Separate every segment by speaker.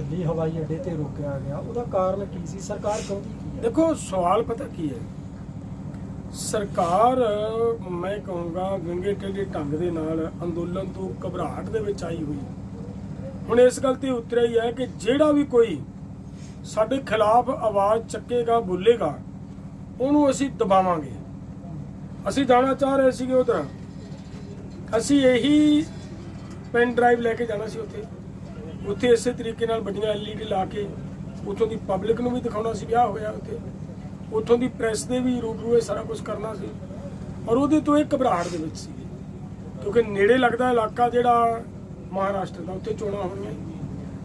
Speaker 1: ਦਿੱਲੀ ਹਵਾਈ ਅੱਡੇ ਤੇ ਰੋਕਿਆ ਗਿਆ। ਉਹਦਾ ਕਾਰਨ ਕੀ ਸੀ? ਸਰਕਾਰ ਚਾਹੁੰਦੀ ਕੀ ਹੈ?
Speaker 2: ਦੇਖੋ, ਸਵਾਲ ਪਤਾ ਕੀ ਹੈ? ਸਰਕਾਰ, ਮੈਂ ਕਹੂੰਗਾ ਵਿੰਗੇ ਟੇਢੇ ਢੰਗ ਦੇ ਨਾਲ ਅੰਦੋਲਨ ਤੋਂ ਘਬਰਾਹਟ ਦੇ ਵਿੱਚ ਆਈ ਹੋਈ। ਹੁਣ ਇਸ ਗੱਲ ਤੇ ਉਤਰਿਆ ਹੀ ਹੈ ਕਿ ਜਿਹੜਾ ਵੀ ਕੋਈ ਸਾਡੇ ਖਿਲਾਫ ਆਵਾਜ਼ ਚੱਕੇਗਾ, ਬੋਲੇਗਾ, ਉਹਨੂੰ ਅਸੀਂ ਦਬਾਵਾਂਗੇ। ਅਸੀਂ ਜਾਣਾ ਚਾਹ ਰਹੇ ਸੀਗੇ ਉਧਰ। ਅਸੀਂ ਇਹੀ ਪੈਨ ਡਰਾਈਵ ਲੈ ਕੇ ਜਾਣਾ ਸੀ ਉੱਥੇ। ਉੱਥੇ ਇਸੇ ਤਰੀਕੇ ਨਾਲ ਵੱਡੀਆਂ ਐਲਈਡੀ ਲਾ ਕੇ ਉੱਥੋਂ ਦੀ ਪਬਲਿਕ ਨੂੰ ਵੀ ਦਿਖਾਉਣਾ ਸੀ, ਵਿਆਹ ਹੋਇਆ ਉੱਥੇ। ਉੱਥੋਂ ਦੀ ਪ੍ਰੈਸ ਦੇ ਵੀ ਰੂਬਰੂ ਇਹ ਸਾਰਾ ਕੁਝ ਕਰਨਾ ਸੀ। ਔਰ ਉਹਦੇ ਤੋਂ ਇਹ ਘਬਰਾਹਟ ਦੇ ਵਿੱਚ ਸੀ ਕਿਉਂਕਿ ਨੇੜੇ ਲੱਗਦਾ ਇਲਾਕਾ ਜਿਹੜਾ ਮਹਾਰਾਸ਼ਟਰ ਦਾ, ਉੱਥੇ ਚੋਣਾਂ ਹੋਣੀਆਂ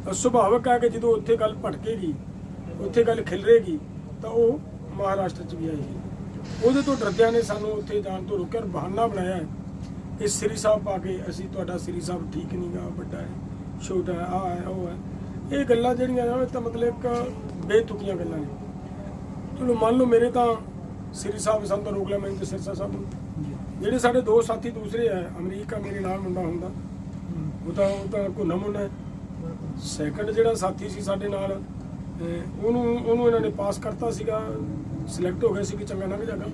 Speaker 2: ਤਾਂ ਸੁਭਾਵਕ ਹੈ ਕਿ ਜਦੋਂ ਉੱਥੇ ਗੱਲ ਭਟਕੇਗੀ, ਉੱਥੇ ਗੱਲ ਖਿਲਰੇਗੀ, ਤਾਂ ਉਹ ਮਹਾਰਾਸ਼ਟਰ 'ਚ ਵੀ ਆਏਗੀ। ਉਹਦੇ ਤੋਂ ਡਰਦਿਆਂ ਨੇ ਸਾਨੂੰ ਉੱਥੇ ਜਾਣ ਤੋਂ ਰੋਕਿਆ ਔਰ ਬਹਾਨਾ ਬਣਾਇਆ ਕਿ ਸ੍ਰੀ ਸਾਹਿਬ ਪਾ ਕੇ ਅਸੀਂ ਤੁਹਾਡਾ ਸ੍ਰੀ ਸਾਹਿਬ ਠੀਕ ਨਹੀਂਗਾ ਵੱਡਾ ਹੈ। ਛੋਟਾ ਹੈ ਆ ਹੈ, ਉਹ ਹੈ। ਇਹ ਗੱਲਾਂ ਜਿਹੜੀਆਂ ਨੇ ਇਹ ਤਾਂ ਮਤਲਬ ਇੱਕ ਬੇਤੁਕੀਆਂ ਗੱਲਾਂ ਨੇ। ਚਲੋ ਮੰਨ ਲਓ ਮੇਰੇ ਤਾਂ ਸ੍ਰੀ ਸਾਹਿਬ ਸਾਨੂੰ ਰੋਕ ਲਿਆ, ਮੈਨੂੰ ਤੇ ਸਿਰਸਾ ਸਾਹਿਬ ਨੂੰ। ਜਿਹੜੇ ਸਾਡੇ ਦੋ ਸਾਥੀ ਦੂਸਰੇ ਆ, ਅਮਰੀਕਾ ਮੇਰੇ ਨਾਲ ਮੁੰਡਾ ਹੁੰਦਾ। ਉਹ ਤਾਂ ਉਹ ਤਾਂ ਘੁੰਨਾ ਮੁੰਡਾ ਸੈਕੰਡ ਜਿਹੜਾ ਸਾਥੀ ਸੀ ਸਾਡੇ ਨਾਲ ਉਹਨੂੰ ਉਹਨੂੰ ਇਹਨਾਂ ਨੇ ਪਾਸ ਕਰਤਾ ਸੀਗਾ। ਸਿਲੈਕਟ ਹੋ ਗਿਆ ਸੀ ਕਿ ਚੰਗਾ ਲੰਘ ਜਾਗਾ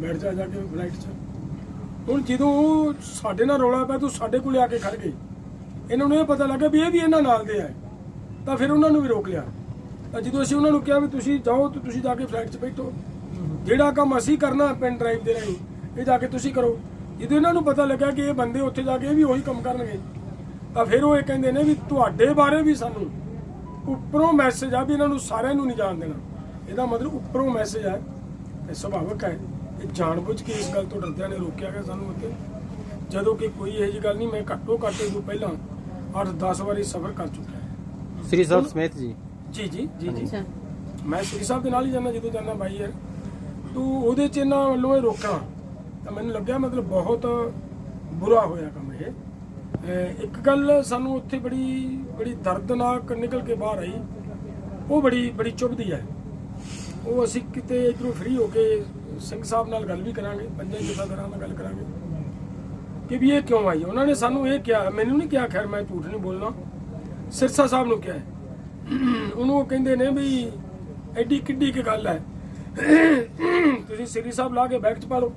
Speaker 2: ਬੈਠ ਜਾ ਜਾ ਕੇ ਫਲਾਈਟ 'ਚ। ਹੁਣ ਜਦੋਂ ਉਹ ਸਾਡੇ ਨਾਲ ਰੌਲਾ ਪਿਆ, ਤੂੰ ਸਾਡੇ ਕੋਲੇ ਆ ਕੇ ਖੜ ਗਏ। ਇਹਨਾਂ ਨੂੰ ਇਹ ਪਤਾ ਲੱਗਾ ਵੀ ਇਹ ਵੀ ਇਹਨਾਂ ਨਾਲ ਦੇ ਆ। ਤਾਂ ਫਿਰ ਉਹਨਾਂ ਨੂੰ ਵੀ ਰੋਕ ਲਿਆ। ਤਾਂ ਜਦੋਂ ਅਸੀਂ ਉਹਨਾਂ ਨੂੰ ਕਿਹਾ ਵੀ ਤੁਸੀਂ ਜਾਓ ਤੇ ਤੁਸੀਂ ਜਾ ਕੇ ਫਲਾਈਟ 'ਚ ਬੈਠੋ। ਜਿਹੜਾ ਕੰਮ ਅਸੀਂ ਕਰਨਾ ਪੈਨ ਡਰਾਈਵ ਦੇ ਰਾਹੀਂ, ਇਹ ਜਾ ਕੇ ਤੁਸੀਂ ਕਰੋ। ਜਦੋਂ ਇਹਨਾਂ ਨੂੰ ਪਤਾ ਲੱਗਾ ਕਿ ਇਹ ਬੰਦੇ ਉੱਥੇ ਜਾ ਕੇ ਇਹ ਵੀ ਉਹੀ ਕੰਮ ਕਰਨਗੇ, ਤਾਂ ਫਿਰ ਉਹ ਇਹ ਕਹਿੰਦੇ ਨੇ ਵੀ ਤੁਹਾਡੇ ਬਾਰੇ ਵੀ ਸਾਨੂੰ ਉੱਪਰੋਂ ਮੈਸੇਜ ਆ ਵੀ ਇਹਨਾਂ ਨੂੰ ਸਾਰਿਆਂ ਨੂੰ ਨਹੀਂ ਜਾਣ ਦੇਣਾ। ਇਹਦਾ ਮਤਲਬ ਉੱਪਰੋਂ ਮੈਸੇਜ ਹੈ ਇਹ ਸੁਭਾਵਕ ਹੈ ਇਹ ਜਾਣਬੁੱਝ ਕੇ ਇਸ ਗੱਲ ਤੋਂ ਡਰਦਿਆਂ ਨੇ ਰੋਕਿਆ ਗਿਆ ਸਾਨੂੰ ਉੱਥੇ। ਜਦੋਂ ਕਿ ਕੋਈ ਇਹੋ ਜਿਹੀ ਗੱਲ ਨਹੀਂ, ਮੈਂ ਘੱਟੋ ਘੱਟ ਇਹ ਤੋਂ ਪਹਿਲਾਂ 8-10 ਵਾਰੀ ਸਫ਼ਰ ਕਰ ਚੁੱਕਾ ਹਾਂ।
Speaker 3: ਸ੍ਰੀ ਸਾਹਿਬ ਸਮੇਤ ਜੀ?
Speaker 2: ਜੀ ਜੀ ਜੀ ਜੀ।
Speaker 4: ਅੱਛਾ।
Speaker 2: ਮੈਂ ਸ੍ਰੀ ਸਾਹਿਬ ਦੇ ਨਾਲ ਹੀ ਜਾਂਦਾ ਜਦੋਂ ਜਾਂਦਾ ਬਾਈ ਯਾਰ। ਤੂੰ ਉਹਦੇ ਚ ਇਹਨਾਂ ਵੱਲੋਂ ਇਹ ਰੋਕਣਾ ਤਾਂ ਮੈਨੂੰ ਲੱਗਿਆ ਮਤਲਬ ਬਹੁਤ ਬੁਰਾ ਹੋਇਆ ਕੰਮ ਇਹ। ਅਹ ਇੱਕ ਗੱਲ ਸਾਨੂੰ ਉੱਥੇ ਬੜੀ ਬੜੀ ਦਰਦਨਾਕ ਨਿਕਲ ਕੇ ਬਾਹਰ ਆਈ। ਉਹ ਬੜੀ ਬੜੀ ਚੁਭਦੀ ਹੈ। ਉਹ ਅਸੀਂ ਕਿਤੇ ਇਧਰੋਂ ਫ੍ਰੀ ਹੋ ਕੇ ਸਿੰਘ ਸਾਹਿਬ ਨਾਲ ਗੱਲ ਵੀ ਕਰਾਂਗੇ ਪੰਜੇ ਜਥੇਦਾਰਾਂ ਨਾਲ ਗੱਲ ਕਰਾਂਗੇ। ਕਿ ਵੀ ਇਹ ਕਿਉਂ ਆਈ? ਉਹਨਾਂ ਨੇ ਸਾਨੂੰ ਇਹ ਕਿਹਾ, ਮੈਨੂੰ ਨਹੀਂ ਕਿਹਾ, ਖੈਰ ਮੈਂ ਝੂਠ ਨਹੀਂ ਬੋਲਣਾ ਸਿਰਸਾ ਸਾਹਿਬ ਨੂੰ ਕਿਹਾ। ਉਹਨੂੰ ਕਹਿੰਦੇ ਨੇ ਵੀ ਐਡੀ ਕਿੱਡੀ ਕੀ ਗੱਲ ਹੈ। ਤੁਸੀਂ ਸ੍ਰੀ ਸਾਹਿਬ ਲਾ ਕੇ ਬੈਗ ਚ ਪਾ ਲਓ।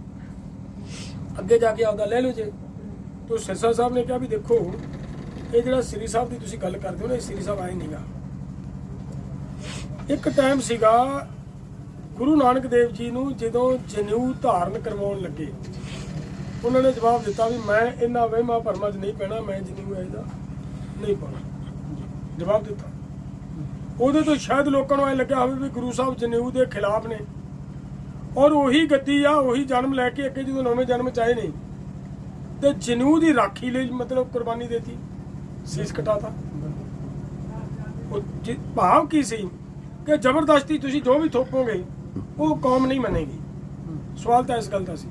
Speaker 2: ਅੱਗੇ ਜਾ ਕੇ ਆਪਦਾ ਲੈ ਲਓ ਜੇ। ਤੋ ਸਿਰਸਾ ਸਾਹਿਬ ਨੇ ਕਿਹਾ ਵੀ ਦੇਖੋ ਇਹ ਜਿਹੜਾ ਸ੍ਰੀ ਸਾਹਿਬ ਦੀ ਤੁਸੀਂ ਗੱਲ ਕਰਦੇ ਹੋ ਨਾ, ਇਹ ਸ੍ਰੀ ਸਾਹਿਬ ਆਏ ਨਹੀਂਗਾ ਇੱਕ ਟਾਈਮ ਸੀਗਾ ਗੁਰੂ ਨਾਨਕ ਦੇਵ ਜੀ ਨੂੰ ਜਦੋਂ ਜਨੇਊ ਧਾਰਨ ਕਰਵਾਉਣ ਲੱਗੇ। ਉਹਨਾਂ ਨੇ ਜਵਾਬ ਦਿੱਤਾ ਵੀ ਮੈਂ ਇਹਨਾਂ ਵਹਿਮਾਂ ਭਰਮਾਂ 'ਚ ਨਹੀਂ ਪੈਣਾ, ਮੈਂ ਜਨੇਊ ਇਹਦਾ ਨਹੀਂ ਪਾਉਣਾ। ਜਵਾਬ ਦਿੱਤਾ। ਉਹਦੇ ਤੋਂ ਸ਼ਾਇਦ ਲੋਕਾਂ ਨੂੰ ਐ ਲੱਗਿਆ ਹੋਵੇ ਵੀ ਗੁਰੂ ਸਾਹਿਬ ਜਨੇਊ ਦੇ ਖਿਲਾਫ ਨੇ। ਔਰ ਉਹੀ ਗੱਦੀ ਆ, ਉਹੀ ਜਨਮ ਲੈ ਕੇ ਅੱਗੇ ਜਦੋਂ ਨਵੇਂ ਜਨਮ ਚ ਆਏ ਨੇ, ਤੇ ਜਨੇਊ ਦੀ ਰਾਖੀ ਲਈ ਮਤਲਬ ਕੁਰਬਾਨੀ ਦੇਤੀ, ਸੀਸ ਕਟਾਤਾ। ਉਹ ਭਾਵ ਕੀ ਸੀ ਕਿ ਜ਼ਬਰਦਸਤੀ ਤੁਸੀਂ ਜੋ ਵੀ ਥੋਪੋਗੇ, ਉਹ ਕੌਮ ਨਹੀਂ ਮੰਨੇਗੀ। ਸਵਾਲ ਤਾਂ ਇਸ ਗੱਲ ਦਾ ਸੀ।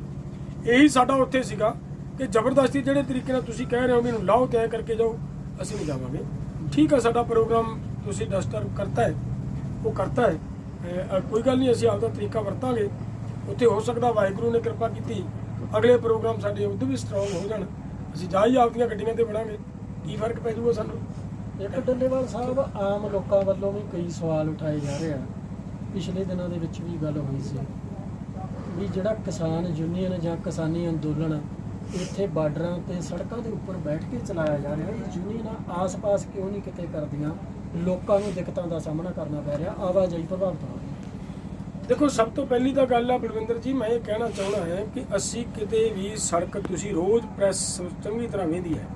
Speaker 2: ਇਹੀ ਸਾਡਾ ਉੱਥੇ ਸੀਗਾ ਕਿ ਜ਼ਬਰਦਸਤੀ ਜਿਹੜੇ ਤਰੀਕੇ ਨਾਲ ਤੁਸੀਂ ਕਹਿ ਰਹੇ ਹੋ ਵੀ ਇਹਨੂੰ ਲਾਓ ਤੈਅ ਕਰਕੇ ਜਾਓ, ਅਸੀਂ ਨਹੀਂ ਜਾਵਾਂਗੇ। ਠੀਕ ਹੈ ਸਾਡਾ ਪ੍ਰੋਗਰਾਮ ਤੁਸੀਂ ਡਿਸਟਰਬ ਕਰਤਾ ਹੈ, ਉਹ ਕਰਤਾ ਹੈ। ਕੋਈ ਗੱਲ ਨਹੀਂ, ਅਸੀਂ ਆਪਦਾ ਤਰੀਕਾ ਵਰਤਾਂਗੇ। ਉੱਥੇ ਹੋ ਸਕਦਾ ਵਾਹਿਗੁਰੂ ਨੇ ਕਿਰਪਾ ਕੀਤੀ, ਅਗਲੇ ਪ੍ਰੋਗਰਾਮ ਸਾਡੇ ਉਦੋਂ ਵੀ ਸਟਰੋਂਗ ਹੋ ਜਾਣ। ਅਸੀਂ ਜਾ ਹੀ ਆਪਦੀਆਂ ਗੱਡੀਆਂ ਤੇ ਵੜਾਂਗੇ। ਕੀ ਫ਼ਰਕ ਪੈ ਜੂਗਾ ਸਾਨੂੰ?
Speaker 1: ਇੱਕ ਡੱਲੇਵਾਲ ਸਾਹਿਬ, ਆਮ ਲੋਕਾਂ ਵੱਲੋਂ ਵੀ ਕਈ ਸਵਾਲ ਉਠਾਏ ਜਾ ਰਹੇ ਆ। ਪਿਛਲੇ ਦਿਨਾਂ ਦੇ ਵਿੱਚ ਵੀ ਗੱਲ ਹੋਈ ਸੀ। ਵੀ ਜਿਹੜਾ ਕਿਸਾਨ ਯੂਨੀਅਨ ਜਾਂ ਕਿਸਾਨੀ ਅੰਦੋਲਨ ਇੱਥੇ ਬਾਰਡਰਾਂ ਤੇ ਸੜਕਾਂ ਦੇ ਉੱਪਰ ਬੈਠ ਕੇ ਚਲਾਇਆ ਜਾ ਰਿਹਾ, ਇਹ ਯੂਨੀਅਨ ਆਸ-ਪਾਸ ਕਿਉਂ ਨਹੀਂ ਕਿਤੇ ਕਰਦੀਆਂ? ਲੋਕਾਂ ਨੂੰ ਦਿੱਕਤਾਂ ਦਾ ਸਾਹਮਣਾ ਕਰਨਾ ਪੈ ਰਿਹਾ। ਆਵਾਜਾਈ ਪ੍ਰਭਾਵਿਤ ਹੋ ਰਹੀ
Speaker 2: ਦੇਖੋ, ਸਭ ਤੋਂ ਪਹਿਲੀ ਤਾਂ ਗੱਲ ਆ ਬਲਵਿੰਦਰ ਜੀ, ਮੈਂ ਇਹ ਕਹਿਣਾ ਚਾਹੁੰਦਾ ਹਾਂ ਕਿ ਅਸੀਂ ਕਿਤੇ ਵੀ ਸੜਕ ਤੁਸੀਂ ਰੋਜ਼ ਪ੍ਰੈਸ ਚੰਗੀ ਤਰ੍ਹਾਂ ਵੇਂਦੀ ਹੈ।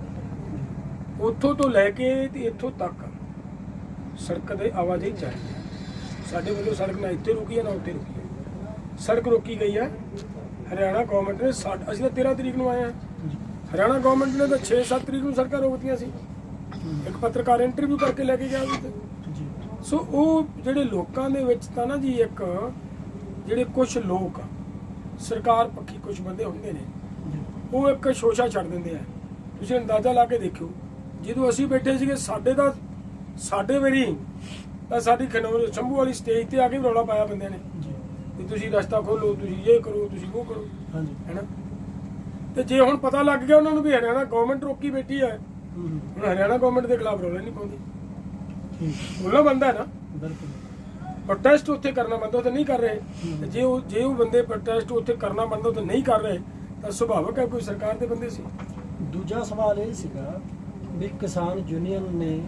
Speaker 2: ਉੱਥੋਂ ਤੋਂ ਲੈ ਕੇ ਤੇ ਇੱਥੋਂ ਤੱਕ ਸੜਕ ਦੇ ਆਵਾਜਾਈ ਚਾਹੀਦੀ ਹੈ। ਸਾਡੇ ਵੱਲੋਂ ਸੜਕ ਨਾ ਇੱਥੇ ਰੁਕੀ ਹੈ, ਨਾ ਉੱਥੇ ਰੁਕੀ ਹੈ। ਸੜਕ ਰੋਕੀ ਗਈ ਹੈ। ਹਰਿਆਣਾ ਗਵਰਨਮੈਂਟ ਨੇ ਅਸੀਂ ਤਾਂ 13 ਤਰੀਕ ਨੂੰ ਆਏ ਹਾਂ। ਹਰਿਆਣਾ ਗਵਰਨਮੈਂਟ ਨੇ ਤਾਂ 6-7 ਤਰੀਕ ਨੂੰ ਸੜਕਾਂ ਰੋਕਤੀਆਂ ਸੀ। ਇੱਕ ਪੱਤਰਕਾਰ ਇੰਟਰਵਿਊ ਕਰਕੇ ਲੈ ਕੇ ਗਿਆ
Speaker 1: ਜੀ।
Speaker 2: ਸੋ ਉਹ ਜਿਹੜੇ ਲੋਕਾਂ ਦੇ ਵਿੱਚ ਤਾਂ ਨਾ ਜੀ ਇੱਕ ਜਿਹੜੇ ਕੁਝ ਲੋਕ ਸਰਕਾਰ ਪੱਖੀ ਕੁਝ ਬੰਦੇ ਹੁੰਦੇ ਨੇ ਉਹ ਇੱਕ ਸ਼ੋਸ਼ਾ ਛੱਡ ਦਿੰਦੇ ਆ। ਤੁਸੀਂ ਅੰਦਾਜ਼ਾ ਲਾ ਕੇ ਦੇਖਿਓ ਜਦੋਂ ਅਸੀਂ ਬੈਠੇ ਸੀਗੇ ਸਾਡੇ ਦਾ ਸਾਡੇ ਵੇਰੀ ਤਾਂ ਸਾਡੀ ਖਨੌਰ ਸ਼ੰਭੂ ਵਾਲੀ ਸਟੇਜ ਤੇ ਆ ਕੇ ਰੌਲਾ ਪਾਇਆ ਬੰਦਿਆਂ ਨੇ। ਵੀ ਤੁਸੀਂ ਰਸਤਾ ਖੋਲੋ ਤੁਸੀਂ ਇਹ ਕਰੋ ਤੁਸੀਂ ਉਹ ਕਰੋ
Speaker 1: ਹਾਂਜੀ।
Speaker 2: ਹੈਨਾ ਤੇ ਜੇ ਹੁਣ ਪਤਾ ਲੱਗ ਗਿਆ ਉਹਨਾਂ ਨੂੰ ਵੀ ਹਰਿਆਣਾ ਗਵਰਨਮੈਂਟ ਰੋਕੀ ਬੈਠੀ ਹੈ
Speaker 1: ਹੂੰ।
Speaker 2: ਹੁਣ ਹਰਿਆਣਾ ਗਵਰਨਮੈਂਟ ਦੇ ਖਿਲਾਫ ਰੌਲਾ ਨਹੀਂ ਪਾਉਂਦੀ।
Speaker 1: ਠੀਕ।
Speaker 2: ਬੋਲਣਾ ਬੰਦਾ ਹੈ ਨਾ?
Speaker 1: ਬਿਲਕੁਲ।
Speaker 2: ਪ੍ਰੋਟੈਸਟ ਉੱਥੇ ਕਰਨਾ ਬੰਦਾ ਉਹ ਤਾਂ ਨਹੀਂ ਕਰ ਰਹੇ। ਤੇ ਜੇ ਉਹ ਜੇ ਉਹ ਬੰਦੇ ਪ੍ਰੋਟੈਸਟ ਉੱਥੇ ਕਰਨਾ ਬੰਦਾ ਉਹ ਤਾਂ ਨਹੀਂ ਕਰ ਰਹੇ ਤਾਂ ਸੁਭਾਵਕ ਹੈ ਕੋਈ ਸਰਕਾਰ ਦੇ ਬੰਦੇ ਸੀ?
Speaker 1: ਦੂਜਾ ਸਵਾਲ ਇਹ ਸੀਗਾ ਵੀ ਕਿਸਾਨ ਯੂਨੀਅਨ ਨੇ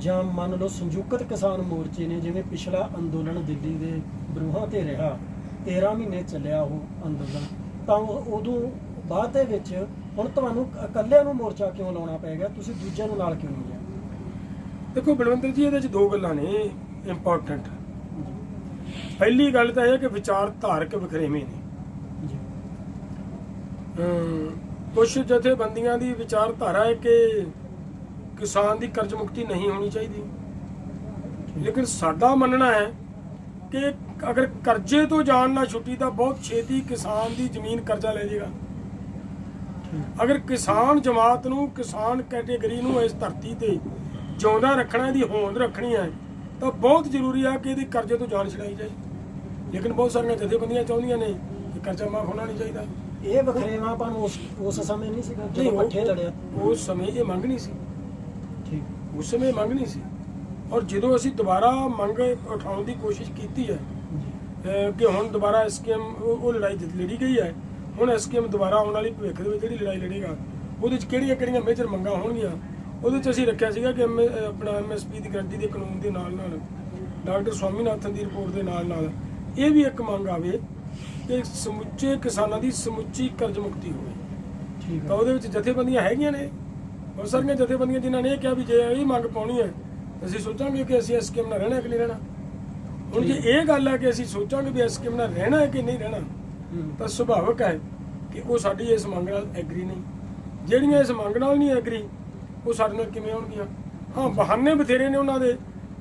Speaker 1: ਜਾਂ ਮੰਨ ਲਓ ਸੰਯੁਕਤ ਕਿਸਾਨ ਮੋਰਚੇ ਨੇ ਜਿਵੇਂ ਪਿਛਲਾ ਅੰਦੋਲਨ ਦਿੱਲੀ ਦੇ ਬਰੂਹਾਂ ਤੇ ਰਿਹਾ। 13 ਮਹੀਨੇ ਚੱਲਿਆ ਉਹ ਅੰਦੋਲਨ। ਤਾਂ ਉਦੋਂ ਬਾਅਦ ਦੇ ਵਿੱਚ ਹੁਣ ਤੁਹਾਨੂੰ ਇਕੱਲਿਆਂ ਨੂੰ ਮੋਰਚਾ ਕਿਉਂ ਲਾਉਣਾ ਪੈ ਗਿਆ? ਤੁਸੀਂ ਦੂਜਿਆਂ ਨੂੰ ਨਾਲ ਕਿਉਂ ਨਹੀਂ ਲਿਆ?
Speaker 2: ਦੇਖੋ ਬਲਵੰਤਰ ਜੀ ਇਹਦੇ 'ਚ ਦੋ ਗੱਲਾਂ ਨੇ ਇੰਪੋਰਟੈਂਟ ਪਹਿਲੀ ਗੱਲ ਤਾਂ ਇਹ ਹੈ ਕਿ ਵਿਚਾਰ ਧਾਰਕ ਵਖਰੇਵੇਂ ਨੇ। ਕੁਝ ਜਥੇਬੰਦੀਆਂ ਦੀ ਵਿਚਾਰਧਾਰਾ ਹੈ ਕਿ ਕਿਸਾਨ ਦੀ ਕਰਜ਼ ਮੁਕਤੀ ਨਹੀਂ ਹੋਣੀ ਚਾਹੀਦੀ। ਲੇਕਿਨ ਸਾਡਾ ਮੰਨਣਾ ਹੈ ਕਿ ਅਗਰ ਕਰਜ਼ੇ ਤੋਂ ਜਾਣ ਨਾ ਛੁੱਟੀ ਤਾਂ ਬਹੁਤ ਛੇਤੀ ਕਿਸਾਨ ਦੀ ਜ਼ਮੀਨ ਕਰਜ਼ਾ ਲੈ ਜਾਏਗਾ ਅਗਰ ਕਿਸਾਨ ਜਮਾਤ ਨੂੰ ਕਿਸਾਨ ਕੈਟੇਗਰੀ ਨੂੰ ਇਸ ਧਰਤੀ ਤੇ ਜਿਉਂਦਾ ਰੱਖਣਾ ਇਹਦੀ ਹੋਂਦ ਰੱਖਣੀ ਹੈ ਤਾਂ ਬਹੁਤ ਜ਼ਰੂਰੀ ਹੈ ਕਿ ਇਹਦੀ ਕਰਜ਼ੇ ਤੋਂ ਜਾਨ ਛਡਾਈ ਜਾਏ। ਲੇਕਿਨ ਬਹੁਤ ਸਾਰੀਆਂ ਜਥੇਬੰਦੀਆਂ ਚਾਹੁੰਦੀਆਂ ਨੇ ਕਿ ਕਰਜ਼ਾ ਮਾਫ ਹੋਣਾ ਨਹੀਂ ਚਾਹੀਦਾ।
Speaker 1: ਇਹ ਵਖਰੇਵਾਂਪਨ ਉਸ ਉਸ ਸਮੇਂ ਨਹੀਂ ਸੀਗਾ ਜਦੋਂ ਇਕੱਠੇ ਲੜਿਆ।
Speaker 2: ਉਸ ਸਮੇਂ ਇਹ ਮੰਗ ਨਹੀਂ ਸੀ।
Speaker 1: ਠੀਕ।
Speaker 2: ਉਸ ਸਮੇਂ ਮੰਗ ਨਹੀਂ ਸੀ। ਔਰ ਜਦੋਂ ਅਸੀਂ ਦੁਬਾਰਾ ਮੰਗ ਉਠਾਉਣ ਦੀ ਕੋਸ਼ਿਸ਼ ਕੀਤੀ ਹੈ ਕਿ ਹੁਣ ਦੁਬਾਰਾ ਸਕੀਮ ਉਹ ਲੜਾਈ ਜਿੱਤ ਲੜੀ ਗਈ ਹੈ। ਹੁਣ ਸਕੀਮ ਦੁਬਾਰਾ ਆਉਣ ਵਾਲੀ ਭਵਿੱਖ ਦੇ ਵਿੱਚ ਜਿਹੜੀ ਲੜਾਈ ਲੜੇਗਾ ਉਹਦੇ ਵਿੱਚ ਕਿਹੜੀਆਂ ਕਿਹੜੀਆਂ ਮੇਜਰ ਮੰਗਾਂ ਹੋਣਗੀਆਂ? ਉਹਦੇ ਵਿੱਚ ਅਸੀਂ ਰੱਖਿਆ ਸੀਗਾ ਕਿ ਆਪਣਾ ਐਮਐਸਪੀ ਦੀ ਗਰੰਟੀ ਦੇ ਕਾਨੂੰਨ ਦੇ ਨਾਲ ਨਾਲ ਡਾਕਟਰ ਸਵਾਮੀਨਾਥਨ ਦੀ ਰਿਪੋਰਟ ਦੇ ਨਾਲ ਨਾਲ ਇਹ ਵੀ ਇੱਕ ਮੰਗ ਆਵੇ ਕਿ ਸਮੁੱਚੇ ਕਿਸਾਨਾਂ ਦੀ ਸਮੁੱਚੀ ਕਰਜ਼ ਮੁਕਤੀ ਹੋਵੇ।
Speaker 1: ਠੀਕ ਹੈ
Speaker 2: ਉਹਦੇ ਵਿੱਚ ਜਥੇਬੰਦੀਆਂ ਹੈਗੀਆਂ ਨੇ। ਬਹੁਤ ਸਾਰੀਆਂ ਜਥੇਬੰਦੀਆਂ ਜਿਨ੍ਹਾਂ ਨੇ ਇਹ ਕਿਹਾ ਵੀ ਜੇ ਇਹ ਮੰਗ ਪਾਉਣੀ ਹੈ ਅਸੀਂ ਸੋਚਾਂਗੇ ਕਿ ਅਸੀਂ ਇਸ ਸਕੀਮ ਨਾਲ ਰਹਿਣਾ ਕਿ ਨਹੀਂ ਰਹਿਣਾ। ਹੁਣ ਜੇ ਇਹ ਗੱਲ ਹੈ ਕਿ ਅਸੀਂ ਸੋਚਾਂਗੇ ਵੀ ਇਸ ਸਕੀਮ ਨਾਲ ਰਹਿਣਾ ਹੈ ਕਿ ਨਹੀਂ ਰਹਿਣਾ ਤਾਂ ਸੁਭਾਵਕ ਹੈ ਕਿ ਉਹ ਸਾਡੀ ਇਸ ਮੰਗ ਨਾਲ ਐਗਰੀ ਨਹੀਂ। ਜਿਹੜੀਆਂ ਇਸ ਮੰਗ ਨਾਲ ਨਹੀਂ ਐਗਰੀ ਉਹ ਸਾਡੇ ਨਾਲ ਕਿਵੇਂ ਹੋਣਗੀਆਂ? ਹਾਂ ਬਹਾਨੇ ਬਥੇਰੇ ਨੇ ਉਹਨਾਂ ਦੇ।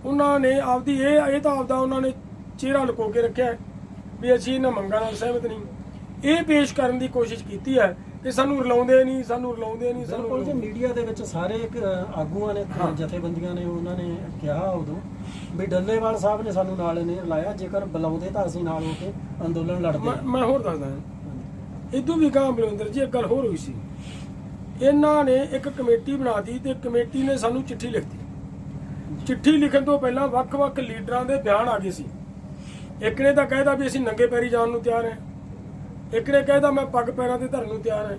Speaker 2: ਉਹਨਾਂ ਨੇ ਆਪਦੀ ਇਹ ਇਹ ਤਾਂ ਆਪਦਾ ਉਹਨਾਂ ਨੇ ਚਿਹਰਾ ਲੁਕੋ ਕੇ ਰੱਖਿਆ ਵੀ ਅਸੀਂ ਇਹਨਾਂ ਮੰਗਾਂ ਨਾਲ ਸਹਿਮਤ ਨਹੀਂ। ਇਹ ਪੇਸ਼ ਕਰਨ ਦੀ ਕੋਸ਼ਿਸ਼ ਕੀਤੀ ਹੈ ਕਿ ਸਾਨੂੰ ਰਲਾਉਂਦੇ ਨਹੀਂ ਸਾਨੂੰ ਰਲਾਉਂਦੇ ਨਹੀਂ ਸਾਨੂੰ
Speaker 1: ਬਿਲਕੁਲ ਜੀ। ਮੀਡੀਆ ਦੇ ਵਿੱਚ ਸਾਰੇ ਇੱਕ, ਆਗੂਆਂ ਨੇ। ਜਥੇਬੰਦੀਆਂ ਨੇ ਉਹਨਾਂ ਨੇ ਕਿਹਾ ਉਦੋਂ ਵੀ ਡੱਲੇਵਾਲ ਸਾਹਿਬ ਨੇ ਸਾਨੂੰ ਨਾਲ ਨਹੀਂ ਲਾਇਆ ਜੇਕਰ ਬੁਲਾਉਂਦੇ ਤਾਂ ਅਸੀਂ ਨਾਲ ਹੋ ਕੇ ਅੰਦੋਲਨ ਲੜਦੇ
Speaker 2: ਮੈਂ ਮੈਂ ਹੋਰ ਦੱਸਦਾ ਇਦੋਂ ਵੀ ਕਹਾਂ ਬਲਵਿੰਦਰ ਜੀ ਇੱਕ ਗੱਲ ਹੋਰ ਹੋਈ ਸੀ। ਇਹਨਾਂ ਨੇ ਇੱਕ ਕਮੇਟੀ ਬਣਾਤੀ ਤੇ ਕਮੇਟੀ ਨੇ ਸਾਨੂੰ ਚਿੱਠੀ ਲਿਖਤੀ। ਚਿੱਠੀ ਲਿਖਣ ਤੋਂ ਪਹਿਲਾਂ ਵੱਖ-ਵੱਖ ਲੀਡਰਾਂ ਦੇ ਬਿਆਨ ਆ ਗਏ ਸੀ। ਇੱਕ ਨੇ ਤਾਂ ਕਹਿਦਾ ਵੀ ਅਸੀਂ ਨੰਗੇ ਪੈਰੀ ਜਾਣ ਨੂੰ ਤਿਆਰ ਹਾਂ। ਇੱਕ ਨੇ ਕਹਿਦਾ ਮੈਂ ਪੱਗ ਪੈਰਾਂ ਤੇ ਧਰਨ ਨੂੰ ਤਿਆਰ ਹਾਂ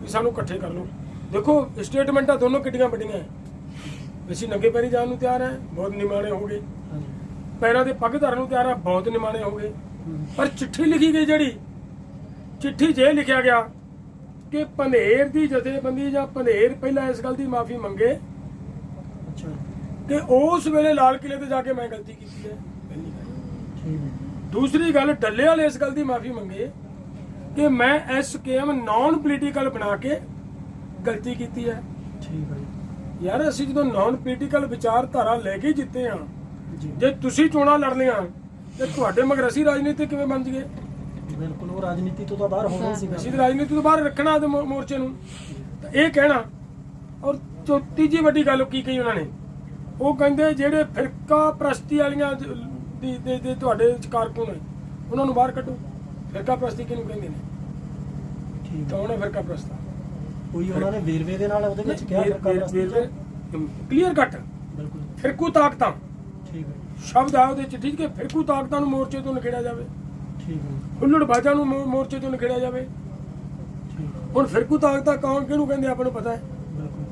Speaker 2: ਵੀ ਸਾਨੂੰ ਇਕੱਠੇ ਕਰ ਲਓ। ਦੇਖੋ ਸਟੇਟਮੈਂਟਾਂ ਦੋਨੋਂ ਕਿੱਡੀਆਂ ਵੱਡੀਆਂ ਹੈ। ਅਸੀਂ ਨੰਗੇ ਪੈਰੀ ਜਾਣ ਨੂੰ ਤਿਆਰ ਹਾਂ ਬਹੁਤ ਨਿਮਾਣੇ ਹੋ ਗਏ ਪੈਰਾਂ ਤੇ ਪੱਗ ਧਰਨ ਨੂੰ ਤਿਆਰ ਹਾਂ ਬਹੁਤ ਨਿਮਾਣੇ ਹੋ ਗਏ ਪਰ ਚਿੱਠੀ ਲਿਖੀ ਗਈ ਜਿਹੜੀ? ਚਿੱਠੀ ਇਹ ਲਿਖਿਆ ਗਿਆ ਕਿ ਪੰਧੇਰ ਦੀ ਜਥੇਬੰਦੀ ਜਾਂ ਪੰਧੇਰ ਪਹਿਲਾਂ ਇਸ ਗੱਲ ਦੀ ਮਾਫੀ ਮੰਗੇ
Speaker 1: ਅੱਛਾ।
Speaker 2: ਕਿ ਉਸ ਵੇਲੇ ਲਾਲ ਕਿਲੇ ਤੇ ਜਾ ਕੇ ਮੈਂ ਗਲਤੀ ਕੀਤੀ ਹੈ। ਦੂਸਰੀ ਗੱਲ ਡੱਲੇ ਵਾਲੇ ਇਸ ਗੱਲ ਦੀ ਮਾਫੀ ਮੰਗੇ ਕਿ ਮੈਂ ਇਸ ਸਕੀਮ ਨਾਨ ਪੋਲੀਟੀਕਲ ਬਣਾ ਕੇ ਗਲਤੀ ਕੀਤੀ ਹੈ।
Speaker 1: ਠੀਕ ਹੈ ਜੀ।
Speaker 2: ਯਾਰ ਅਸੀਂ ਜਦੋਂ ਨਾਨ ਪੋਲੀਟੀਕਲ ਵਿਚਾਰਧਾਰਾ ਲੈ ਕੇ ਜਿੱਤੇ ਹਾਂ
Speaker 1: ਜੀ।
Speaker 2: ਜੇ ਤੁਸੀਂ ਚੋਣਾਂ ਲੜ ਲਈਆਂ ਤੇ ਤੁਹਾਡੇ ਮਗਰ ਅਸੀਂ ਰਾਜਨੀਤੀ ਕਿਵੇਂ ਬਣ ਜਗੇ
Speaker 1: ਬਿਲਕੁਲ ਉਹ ਰਾਜਨੀਤੀ ਤੋਂ ਤਾਂ ਬਾਹਰ ਹੋਣਾ ਸੀਗਾ।
Speaker 2: ਅਸੀਂ ਰਾਜਨੀਤੀ ਤੋਂ ਬਾਹਰ ਰੱਖਣਾ ਤੇ ਮੋਰਚੇ ਨੂੰ। ਤਾਂ ਇਹ ਕਹਿਣਾ ਔਰ ਚੌ- ਤੀਜੀ ਵੱਡੀ ਗੱਲ ਕੀ ਕਹੀ ਉਹਨਾਂ ਨੇ? ਉਹ ਕਹਿੰਦੇ ਜਿਹੜੇ ਫਿਰਕਾ ਪ੍ਰਸਤੀ ਵਾਲੀਆਂ ਜ- ਦੀ ਤੁਹਾਡੇ ਕਾਰਕੁਨ ਉਹਨਾਂ ਨੂੰ ਬਾਹਰ ਕੱਢੋ। ਫਿਰਕਾ ਪ੍ਰਸਤੀ ਕਿਹਨੂੰ ਕਹਿੰਦੇ ਨੇ?
Speaker 1: ਠੀਕ
Speaker 2: ਕੌਣ ਹੈ। ਫਿਰਕਾ ਪ੍ਰਸਤਾ
Speaker 1: ਕੋਈ ਉਹਨਾਂ ਨੇ ਵੇਰਵੇ ਦੇ ਨਾਲ ਉਹਦੇ ਵਿੱਚ ਕਿਹਾ ਸਰਕਾਰ ਵਾਸਤੇ
Speaker 2: ਕਲੀਅਰ ਕੱਟ
Speaker 1: ਬਿਲਕੁਲ।
Speaker 2: ਫਿਰਕੂ ਤਾਕਤਾਂ।
Speaker 1: ਠੀਕ ਹੈ।
Speaker 2: ਸ਼ਬਦ ਆ ਉਹਦੇ ਚ ਠੀਕ ਹੈ? ਫਿਰਕੂ ਤਾਕਤਾਂ ਨੂੰ ਮੋਰਚੇ ਤੋਂ ਨਿਖੇੜਿਆ ਜਾਵੇ।
Speaker 1: ਠੀਕ ਹੈ।
Speaker 2: ਹੁੱਲੜ ਬਾਜਾਂ ਨੂੰ ਮੋ- ਮੋਰਚੇ ਤੋਂ ਨਿਖੇੜਿਆ ਜਾਵੇ।
Speaker 1: ਠੀਕ ਹੈ।
Speaker 2: ਹੁਣ ਫਿਰਕੂ ਤਾਕਤਾਂ ਕੌਣ ਕਿਹਨੂੰ ਕਹਿੰਦੇ ਆਪਾਂ ਨੂੰ ਪਤਾ ਹੈ?
Speaker 1: ਬਿਲਕੁਲ।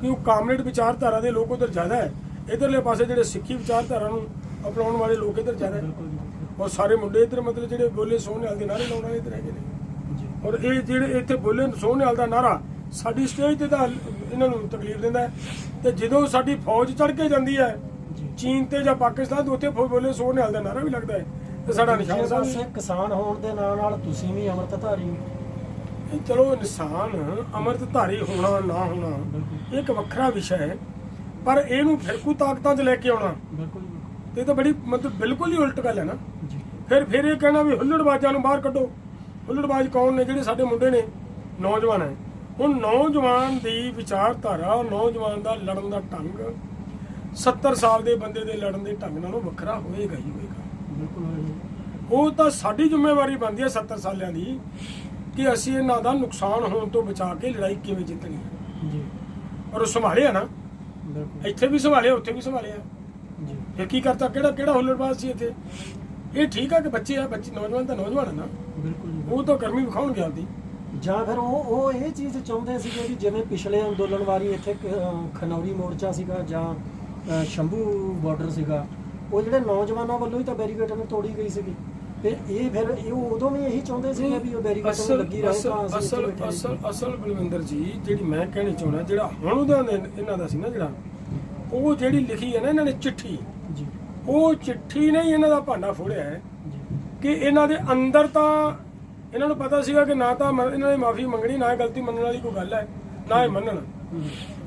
Speaker 2: ਕਿ ਉਹ ਕਾਮਰੇਡ ਵਿਚਾਰਧਾਰਾ ਦੇ ਲੋਕ ਉਧਰ ਜ਼ਿਆਦਾ ਹੈ? ਇਧਰਲੇ ਪਾਸੇ ਜਿਹੜੇ ਸਿੱਖੀ ਵਿਚਾਰਧਾਰਾ ਨੂੰ ਅਪਣਾਉਣ ਵਾਲੇ ਲੋਕ ਇਧਰ ਜ਼ਿਆਦਾ ਹੈ।
Speaker 1: ਬਿਲਕੁਲ ਜੀ।
Speaker 2: ਔਰ ਸਾਰੇ ਮੁੰਡੇ ਇਧਰ ਮਤਲਬ ਜਿਹੜੇ ਬੋਲੇ ਸੋਹਣਿਆਲ ਦੇ ਨਾਰੇ ਲਾਉਣ ਵਾਲੇ ਇਧਰ ਹੈਗੇ ਨੇ। ਔਰ ਇਹ ਜਿਹੜੇ ਇੱਥੇ ਬੋਲੇ ਸੋਹਣਿਆਲ ਦਾ ਨਾਰਾ ਸਾਡੀ ਸਟੇਜ ਤੇ ਤਾਂ ਇਹਨਾਂ ਨੂੰ ਤਕਲੀਫ ਦਿੰਦਾ ਤੇ ਜਦੋਂ ਸਾਡੀ ਫੌਜ ਚੜ ਕੇ ਜਾਂਦੀ ਹੈ ਚੀਨ ਤੇ ਜਾਂ ਪਾਕਿਸਤਾਨ ਤੇ ਉੱਥੇ ਬੋਲੇ ਸੋਹਣਿਆਲ ਦਾ ਨਾਰਾ ਵੀ ਲੱਗਦਾ ਹੈ। ਤੇ ਸਾਡਾ ਨਿਸ਼ਾਨ ਸਾਹਿਬ
Speaker 1: ਕਿਸਾਨ ਹੋਣ ਦੇ ਨਾਲ ਨਾਲ ਤੁਸੀਂ ਵੀ ਅੰਮ੍ਰਿਤਧਾਰੀ
Speaker 2: ਚਲੋ ਇਨਸਾਨ ਅੰਮ੍ਰਿਤਧਾਰੀ ਹੋਣਾ ਨਾ ਹੋਣਾ ਇੱਕ ਵੱਖਰਾ ਵਿਸ਼ਾ ਹੈ। ਪਰ ਇਹਨੂੰ ਫਿਰਕੂ ਤਾਕਤਾਂ 'ਚ ਲੈ ਕੇ ਆਉਣਾ।
Speaker 1: ਬਿਲਕੁਲ
Speaker 2: ਤੇ ਇਹ ਤਾਂ ਬੜੀ ਮਤਲਬ ਬਿਲਕੁਲ ਹੀ ਉਲਟ ਗੱਲ ਹੈ ਨਾ। ਫਿਰ ਫਿਰ ਇਹ ਕਹਿਣਾ ਵੀ ਹੁੱਲੜਬਾਜ਼ਾਂ ਨੂੰ ਬਾਹਰ ਕੱਢੋ। ਹੁੱਲੜਬਾਜ਼ ਕੌਣ ਨੇ? ਜਿਹੜੇ ਸਾਡੇ ਮੁੰਡੇ ਨੇ ਨੌਜਵਾਨ ਹੈ। ਹੁਣ ਨੌਜਵਾਨ ਦੀ ਵਿਚਾਰਧਾਰਾ ਨੌਜਵਾਨ ਦਾ ਲੜਨ ਦਾ ਢੰਗ 70 ਸਾਲ ਦੇ ਬੰਦੇ ਦੇ ਲੜਨ ਦੇ ਢੰਗ ਨਾਲੋਂ ਵੱਖਰਾ ਹੋਏਗਾ ਹੀ ਹੋਏਗਾ।
Speaker 1: ਬਿਲਕੁਲ।
Speaker 2: ਉਹ ਤਾਂ ਸਾਡੀ ਜ਼ਿੰਮੇਵਾਰੀ ਬਣਦੀ ਹੈ 70 ਸਾਲਿਆਂ ਦੀ ਕਿ ਅਸੀਂ ਇਹਨਾਂ ਦਾ ਨੁਕਸਾਨ ਹੋਣ ਤੋਂ ਬਚਾ ਕੇ ਲੜਾਈ ਕਿਵੇਂ ਜਿੱਤਣੀ ਹੈ।
Speaker 1: ਜੀ।
Speaker 2: ਔਰ ਉਹ ਸੰਭਾਲਿਆ ਨਾ। ਇੱਥੇ ਵੀ ਸੰਭਾਲਿਆ ਉੱਥੇ ਵੀ ਸੰਭਾਲਿਆ ਫਿਰ ਕੀ ਕਰਤਾ? ਕਿਹੜਾ ਕਿਹੜਾ ਹੁੱਲੜਬਾਜ਼ ਸੀ ਇੱਥੇ? ਇਹ ਠੀਕ ਆ ਕਿ ਬੱਚੇ ਆ ਬੱਚੇ ਨੌਜਵਾਨ ਤਾਂ ਨੌਜਵਾਨ ਆ ਨਾ?
Speaker 1: ਬਿਲਕੁਲ ਜੀ।
Speaker 2: ਉਹ ਤਾਂ ਗਰਮੀ ਵਿਖਾਉਣਗੇ ਆਪਦੀ
Speaker 1: ਜਾਂ ਫਿਰ ਉਹ ਉਹ ਇਹ ਚੀਜ਼ ਚਾਹੁੰਦੇ ਸੀਗੇ ਵੀ ਜਿਵੇਂ ਪਿਛਲੇ ਅੰਦੋਲਨ ਵਾਰੀ ਇੱਥੇ ਕ- ਅਹ ਖਨੌਰੀ ਮੋਰਚਾ ਸੀਗਾ ਜਾਂ ਅਹ ਸ਼ੰਭੂ ਬਾਰਡਰ ਸੀਗਾ ਉਹ ਜਿਹੜੇ ਨੌਜਵਾਨਾਂ ਵੱਲੋਂ ਹੀ ਤਾਂ ਬੈਰੀਕੇਡ ਨੂੰ ਤੋੜੀ ਗਈ ਸੀਗੀ। ਤੇ ਇਹ ਫਿਰ ਇਹ ਉਦੋਂ ਵੀ ਇਹੀ ਚਾਹੁੰਦੇ ਸੀਗੇ ਵੀ ਉਹ ਬੈਰੀਕੇਡ ਨੂੰ
Speaker 2: ਅਸਲ
Speaker 1: ਲੱਗੀ ਰਹੇ
Speaker 2: ਅਸਲ
Speaker 1: ਤਾਂ ਅਸੀਂ
Speaker 2: ਅਸਲ
Speaker 1: ਬੈਠੇ
Speaker 2: ਅਸਲ
Speaker 1: ਰਹੀਏ।
Speaker 2: ਅਸਲ ਬਲਵਿੰਦਰ ਜੀ ਜਿਹੜੀ ਮੈਂ ਕਹਿਣੀ ਚਾਹੁੰਦਾ ਜਿਹੜਾ ਹੁਣ ਉਹਦਾ ਇਹਨਾਂ ਦਾ ਸੀ ਨਾ ਜਿਹੜਾ ਉਹ ਜਿਹੜੀ ਲਿਖੀ ਹੈ ਨਾ ਇਹਨਾਂ ਨੇ ਚਿੱਠੀ
Speaker 1: ਜੀ।
Speaker 2: ਉਹ ਚਿੱਠੀ ਨੇ ਹੀ ਇਹਨਾਂ ਦਾ ਭਾਂਡਾ ਫੋੜਿਆ ਹੈ ਕਿ ਇਹਨਾਂ ਦੇ ਅੰਦਰ ਤਾਂ ਇਹਨਾਂ ਨੂੰ ਪਤਾ ਸੀਗਾ ਕਿ ਨਾ ਤਾਂ ਮ- ਇਹਨਾਂ ਨੇ ਮਾਫੀ ਮੰਗਣੀ ਨਾ ਗਲਤੀ ਮੰਨਣ ਵਾਲੀ ਕੋਈ ਗੱਲ ਹੈ ਨਾ ਇਹ ਮੰਨਣ।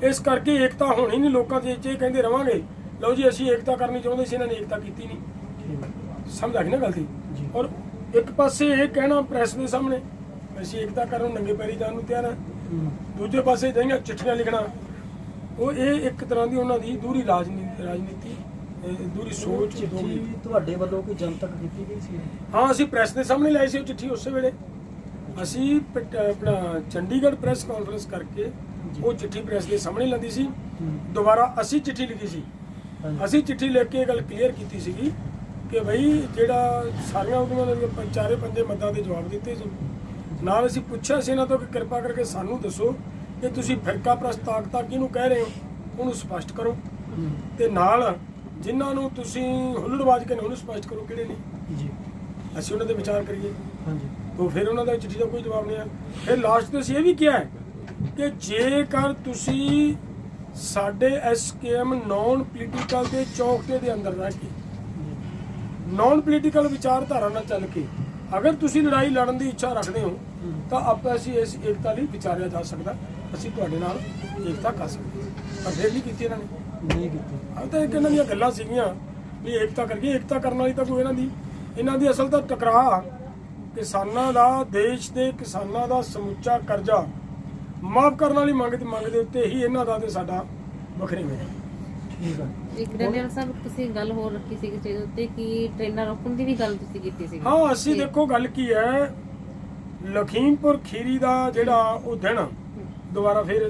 Speaker 2: ਇਸ ਕਰਕੇ ਏਕਤਾ ਹੋਣੀ ਨਹੀਂ ਲੋਕਾਂ ਦੇ ਵਿੱਚ ਇਹ ਕਹਿੰਦੇ ਰਵਾਂਗੇ ਲਓ ਜੀ ਅਸੀਂ ਏਕਤਾ ਕਰਨੀ ਚਾਹੁੰਦੇ ਸੀ ਇਹਨਾਂ ਨੇ ਏਕਤਾ ਕੀਤੀ ਨਹੀਂ। ਸਮਝ ਆ ਗਈ ਨਾ ਗਲਤੀ
Speaker 1: ਜੀ।
Speaker 2: ਔਰ ਇੱਕ ਪਾਸੇ ਇਹ ਕਹਿਣਾ ਪ੍ਰੈਸ ਦੇ ਸਾਹਮਣੇ ਅਸੀਂ ਏਕਤਾ ਕਰਨ ਨੂੰ ਨੰਗੇ ਪੈਰੀ ਜਾਣ ਨੂੰ ਤਿਆਰ ਹਾਂ। ਦੂਜੇ ਪਾਸੇ ਜਿਹੜੀਆਂ ਚਿੱਠੀਆਂ ਲਿਖਣਾ ਉਹ ਇਹ ਇੱਕ ਤਰ੍ਹਾਂ ਦੀ ਉਹਨਾਂ ਦੀ ਦੂਰੀ ਰਾਜਨੀਤੀ ਰਾਜਨੀਤੀ ਇਹ ਦੂਰੀ ਸੋਚ
Speaker 1: ਚਿੱਠੀ ਤੁਹਾਡੇ ਵੱਲੋਂ ਕੋਈ ਜਨਤਕ ਕੀਤੀ ਗਈ ਸੀ?
Speaker 2: ਹਾਂ ਅਸੀਂ ਪ੍ਰੈਸ ਦੇ ਸਾਹਮਣੇ ਲਾਈ ਸੀ ਉਹ ਚਿੱਠੀ ਉਸੇ ਵੇਲੇ। ਅਸੀਂ ਪਟ- ਆਪਣਾ ਚੰਡੀਗੜ੍ਹ ਪ੍ਰੈਸ ਕਾਨਫਰੰਸ ਕਰਕੇ ਉਹ ਚਿੱਠੀ ਪ੍ਰੈਸ ਦੇ ਸਾਹਮਣੇ ਲਾਂਦੀ ਸੀ। ਦੁਬਾਰਾ ਅਸੀਂ ਚਿੱਠੀ ਲਿਖੀ ਸੀ।
Speaker 1: ਹਾਂਜੀ।
Speaker 2: ਅਸੀਂ ਚਿੱਠੀ ਲਿਖ ਕੇ ਇਹ ਗੱਲ ਕਲੀਅਰ ਕੀਤੀ ਸੀਗੀ ਕਿ ਭਈ ਜਿਹੜਾ ਸਾਰੀਆਂ ਉਹਦੀਆਂ ਨੇ ਪ- ਚਾਰੇ ਪੰਜੇ ਮੱਦਾਂ ਦੇ ਜਵਾਬ ਦਿੱਤੇ ਸੀ। ਨਾਲ ਅਸੀਂ ਪੁੱਛਿਆ ਸੀ ਇਹਨਾਂ ਤੋਂ ਕਿ ਕਿਰਪਾ ਕਰਕੇ ਸਾਨੂੰ ਦੱਸੋ ਕਿ ਤੁਸੀਂ ਫਿਰਕਾ ਪ੍ਰਸਤ ਤਾਕਤਾਂ ਕਿਹਨੂੰ ਕਹਿ ਰਹੇ ਹੋ? ਉਹਨੂੰ ਸਪਸ਼ਟ ਕਰੋ। ਤੇ ਨਾਲ ਜਿਨ੍ਹਾਂ ਨੂੰ ਤੁਸੀਂ ਹੁੱਲੜਬਾਜ਼ ਕਹਿੰਦੇ ਉਹਨੂੰ ਸਪਸ਼ਟ ਕਰੋ ਕਿਹੜੇ ਨੇ।
Speaker 1: ਜੀ।
Speaker 2: ਅਸੀਂ ਉਹਨਾਂ ਤੇ ਵਿਚਾਰ ਕਰੀਏ।
Speaker 1: ਹਾਂਜੀ।
Speaker 2: ਉਹ ਫਿਰ ਉਹਨਾਂ ਦਾ ਚਿੱਠੀ ਦਾ ਕੋਈ ਜਵਾਬ ਨਹੀਂ ਆ। ਫਿਰ ਲਾਸਟ ਤੇ ਅਸੀਂ ਇਹ ਵੀ ਕਿਹਾ ਹੈ ਕਿ ਜੇਕਰ ਤੁਸੀਂ ਸਾਡੇ ਐਸਕੇਐਮ ਨਾਨ ਪੋਲੀਟੀਕਲ ਦੇ ਚੌਕਟੇ ਦੇ ਅੰਦਰ ਰਹਿ ਕੇ ਨਾਨ ਪੋਲੀਟੀਕਲ ਵਿਚਾਰਧਾਰਾ ਨਾਲ ਚੱਲ ਕੇ ਅਗਰ ਤੁਸੀਂ ਲੜਾਈ ਲੜਨ ਦੀ ਇੱਛਾ ਰੱਖਦੇ ਹੋ ਤਾਂ ਆਪਾਂ ਅਸੀਂ ਇਸ ਏਕਤਾ ਲਈ ਵਿਚਾਰਿਆ ਜਾ ਸਕਦਾ। ਅਸੀਂ ਤੁਹਾਡੇ ਨਾਲ ਏਕਤਾ ਕਰ ਸਕਦੇ ਹਾਂ। ਪਰ ਫਿਰ ਨਹੀਂ ਕੀਤੀ ਇਹਨਾਂ ਨੇ।
Speaker 1: ਨਹੀਂ ਕੀਤੀ।
Speaker 2: ਆ ਤਾਂ ਇੱਕ ਇਹਨਾਂ ਦੀਆਂ ਗੱਲਾਂ ਸੀਗੀਆਂ ਵੀ ਏਕਤਾ ਕਰੀਏ ਏਕਤਾ ਕਰਨ ਵਾਲੀ ਤਾਂ ਕੋਈ ਇਹਨਾਂ ਦੀ ਇਹਨਾਂ ਦੀ ਅਸਲ ਤਾਂ ਟਕਰਾਅ ਕਿਸਾਨਾਂ ਦਾ ਦੇਸ਼ ਦੇ ਕਿਸਾਨਾਂ ਦਾ ਸਮੁੱਚਾ ਕਰਜ਼ਾ ਮਾਫ ਕਰਨ ਵਾਲੀ ਮੰਗ ਤੇ ਮੰਗ ਦੇ ਉੱਤੇ ਹੀ ਇਹਨਾਂ ਦਾ ਤੇ ਸਾਡਾ ਵੱਖਰੇ ਹੋਇਆ।
Speaker 1: ਠੀਕ ਹੈ
Speaker 3: ਇੱਕ ਡੰਡੇਲ ਸਾਹਿਬ ਤੁਸੀਂ ਗੱਲ ਹੋਰ ਰੱਖੀ ਸੀ ਕਿਸੇ ਦੇ ਉੱਤੇ ਕਿ ਟ੍ਰੇਨਰ ਰੋਕਣ ਦੀ ਵੀ ਗੱਲ ਤੁਸੀਂ ਕੀਤੀ ਸੀ
Speaker 2: ਹਾਂ ਅਸੀਂ ਦੇਖੋ ਗੱਲ ਕੀ ਹੈ। ਲਖੀਮਪੁਰ ਖੀਰੀ ਦਾ ਜਿਹੜਾ ਉਹ ਦਿਨ ਦੁਬਾਰਾ ਫਿਰ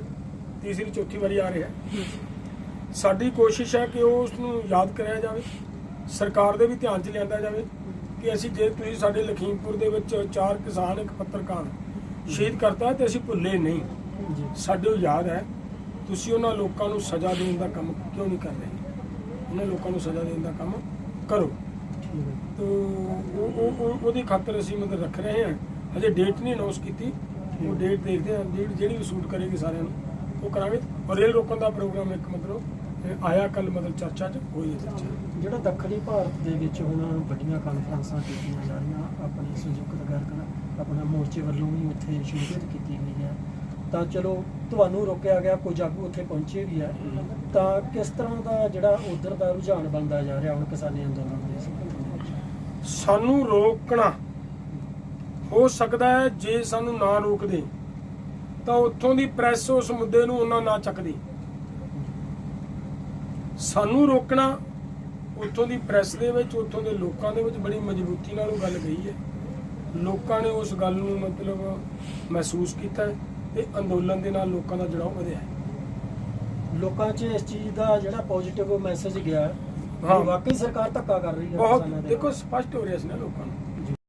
Speaker 2: ਤੀਸਰੀ ਚੌਥੀ ਵਾਰੀ ਆ ਰਿਹਾ। ਹੈ। ਸਾਡੀ ਕੋਸ਼ਿਸ਼ ਹੈ ਕਿ ਉਸ ਨੂੰ ਯਾਦ ਕਰਿਆ ਜਾਵੇ ਸਰਕਾਰ ਦੇ ਵੀ ਧਿਆਨ 'ਚ ਲਿਆਂਦਾ ਜਾਵੇ ਕਿ ਅਸੀਂ ਜੇ ਤੁਸੀਂ ਸਾਡੇ ਲਖੀਮਪੁਰ ਦੇ ਵਿੱਚ ਚਾਰ ਕਿਸਾਨ ਇੱਕ ਪੱਤਰਕਾਰ ਸ਼ਹੀਦ ਕਰਤਾ ਤੇ ਅਸੀਂ ਭੁੱਲੇ ਨਹੀਂ। ਸਾਡੇ ਉਹ ਯਾਦ ਹੈ ਤੁਸੀਂ ਉਹਨਾਂ ਲੋਕਾਂ ਨੂੰ ਸਜ਼ਾ ਦੇਣ ਦਾ ਕੰਮ ਕਿਉਂ ਨਹੀਂ ਕਰ ਰਹੇ? ਉਹਨਾਂ ਲੋਕਾਂ ਨੂੰ ਸਜ਼ਾ ਦੇਣ ਦਾ ਕੰਮ ਕਰੋ। ਤੋ ਉਹ ਉਹਦੀ ਖਾਤਰ ਅਸੀਂ ਮਤਲਬ ਰੱਖ ਰਹੇ ਹਾਂ। ਅਜੇ ਡੇਟ ਨਹੀਂ ਅਨਾਉਂਸ ਕੀਤੀ। ਉਹ ਡੇਟ ਦੇਖਦੇ ਹਾਂ ਡੇਟ ਜਿਹੜੀ ਵੀ ਸੂਟ ਕਰੇਗੀ ਸਾਰਿਆਂ ਨੂੰ ਉਹ ਕਰਾਂਗੇ। ਔਰ ਰੇਲ ਰੋਕਣ ਦਾ ਪ੍ਰੋਗਰਾਮ ਇੱਕ ਮਤਲਬ ਆਇਆ ਕੱਲ ਮਤਲਬ ਚਰਚਾ 'ਚ ਹੋਈ ਹੈ ਚਰਚਾ।
Speaker 1: ਜਿਹੜਾ ਦੱਖਣੀ ਭਾਰਤ ਦੇ ਵਿੱਚ ਹੁਣ ਵੱਡੀਆਂ ਕਾਨਫਰੰਸਾਂ ਕੀਤੀਆਂ ਜਾ ਰਹੀਆਂ ਆਪਣੇ ਸੰਯੁਕਤ ਗੈਰਕਨ ਆਪਣਾ ਮੋਰਚੇ ਵੱਲੋਂ ਵੀ ਉੱਥੇ ਸ਼ਮੂਲੀਅਤ ਕੀਤੀ ਗਈ ਹੈ। ਤਾਂ ਚਲੋ ਤੁਹਾਨੂੰ ਰੋਕਿਆ ਗਿਆ ਕੁਝ ਆਗੂ ਉੱਥੇ ਪਹੁੰਚੇ ਵੀ ਹੈ। ਤਾਂ ਕਿਸ ਤਰ੍ਹਾਂ ਦਾ ਜਿਹੜਾ ਉਧਰ ਦਾ ਰੁਝਾਨ ਬਣਦਾ ਜਾ ਰਿਹਾ ਹੁਣ ਕਿਸਾਨੀ ਅੰਦੋਲਨ ਦੇ ਸੰਬੰਧ ਵਿੱਚ?
Speaker 2: ਸਾਨੂੰ ਰੋਕਣਾ ਹੋ ਸਕਦਾ ਹੈ ਜੇ ਸਾਨੂੰ ਨਾ ਰੋਕਦੇ। ਤਾਂ ਉੱਥੋਂ ਦੀ ਪ੍ਰੈਸ ਉਸ ਮੁੱਦੇ ਨੂੰ ਉਹਨਾਂ ਨਾ ਚੱਕਦੀ। ਸਾਨੂੰ ਰੋਕਣਾ ਉੱਥੋਂ ਦੀ ਪ੍ਰੈਸ ਦੇ ਵਿੱਚ ਉੱਥੋਂ ਦੇ ਲੋਕਾਂ ਦੇ ਵਿੱਚ ਬੜੀ ਮਜ਼ਬੂਤੀ ਨਾਲ ਉਹ ਗੱਲ ਗਈ ਹੈ। ਲੋਕਾਂ ਨੇ ਉਸ ਗੱਲ ਨੂੰ ਮਤਲਬ ਮਹਿਸੂਸ ਕੀਤਾ ਤੇ ਅੰਦੋਲਨ ਦੇ ਨਾਲ ਲੋਕਾਂ ਦਾ ਜੁੜਾਅ ਵਧਿਆ
Speaker 1: ਲੋਕਾਂ 'ਚ ਇਸ ਚੀਜ਼ ਦਾ ਜਿਹੜਾ ਪੋਜ਼ਿਟਿਵ ਮੈਸੇਜ ਗਿਆ
Speaker 2: ਹਾਂ।
Speaker 1: ਵਾਕਈ ਸਰਕਾਰ ਧੱਕਾ ਕਰ ਰਹੀ ਹੈ
Speaker 2: ਬਹੁਤ ਦੇਖੋ ਸਪਸ਼ਟ ਹੋ ਰਿਹਾ ਸੀ ਨਾ ਲੋਕਾਂ ਨੂੰ।